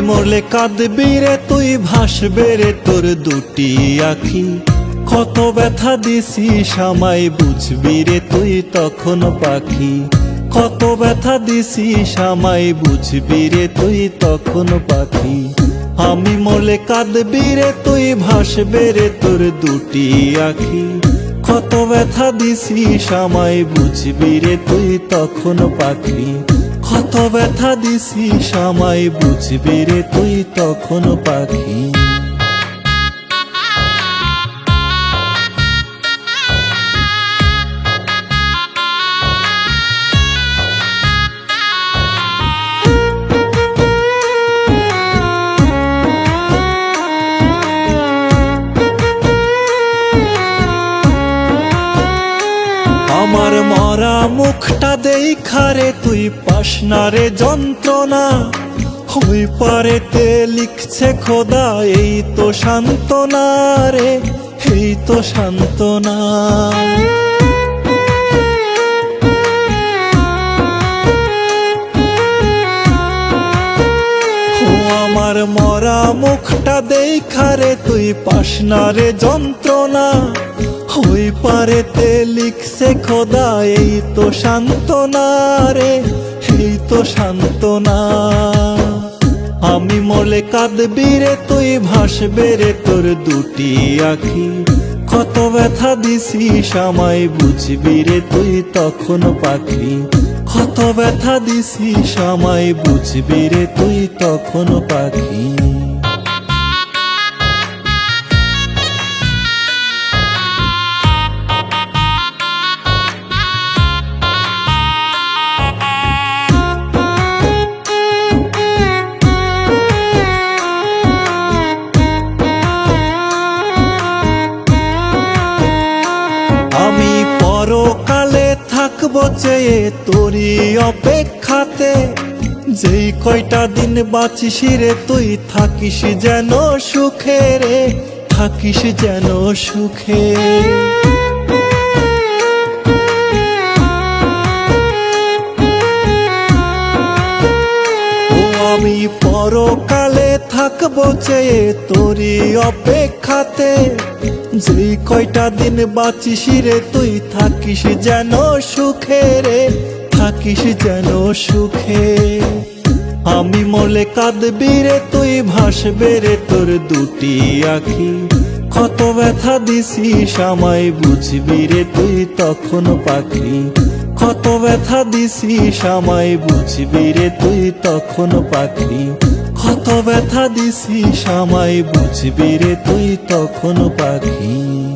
মরলে কাঁদবি রে, তুই ভাসবে রে তোর দুটি আখি। কত ব্যথা দিছি সামাই বুঝবি রে, তুই তখন পাখি। কত ব্যথা দিছি সামাই বুঝবি রে, তুই তখন পাখি। আমি মরলে কাঁদবি রে, তুই ভাসবে রে তোর দুটি আখি। কত ব্যথা দিছি সামাই বুঝবি রে, তুই তখন পাখি। কত ব্যথা দিছি সামাই বুঝবি রে তুই তখন পাখি? আমার মরা মুখটা দেখারে তুই পাশনারে যন্ত্রণা। হই পারেতে লিখছে খোদা, এই তো সান্ত্বনা রে, এই তো সান্ত্বনা। আমার মরা মুখটা দেখারে তুই পাশনারে যন্ত্রণা। হই পারেতে লিখছে খোদা, এই তো সান্ত্বনা রে, এই তো সান্ত্বনা। আমি মলে কাঁদবি রে, তুই ভাসবে রে, তোর দুটি আখি। কত ব্যথা দিছি সামাই বুঝবি রে তুই তখন পাখি। কত ব্যথা দিছি সামাই বুঝবি রে তুই তখন পাখি। পরকালে থাকব চেয়ে তোরই অপেক্ষাতে। যেই কয়টা দিন বাঁচিস রে তুই, থাকিস যেন সুখে রে, থাকিস যেন সুখে। আমি পরকালে থাকব চেয়ে তোরই অপেক্ষাতে। যেই কয়টা দিন বাঁচিস রে তুই? থাকিস যেন সুখে রে, থাকিস যেন সুখে। আমি মরলে কাঁদবি রে, তুই ভাসবে রে তোর দুটি আখি। কত ব্যথা দিছি সামাই বুঝবি রে তুই তখন পাখি। কত ব্যথা দিছি সামাই বুঝবি রে তুই তখন পাখি। কত ব্যথা দিছি সামাই বুঝবি রে তুই তখন পাখি।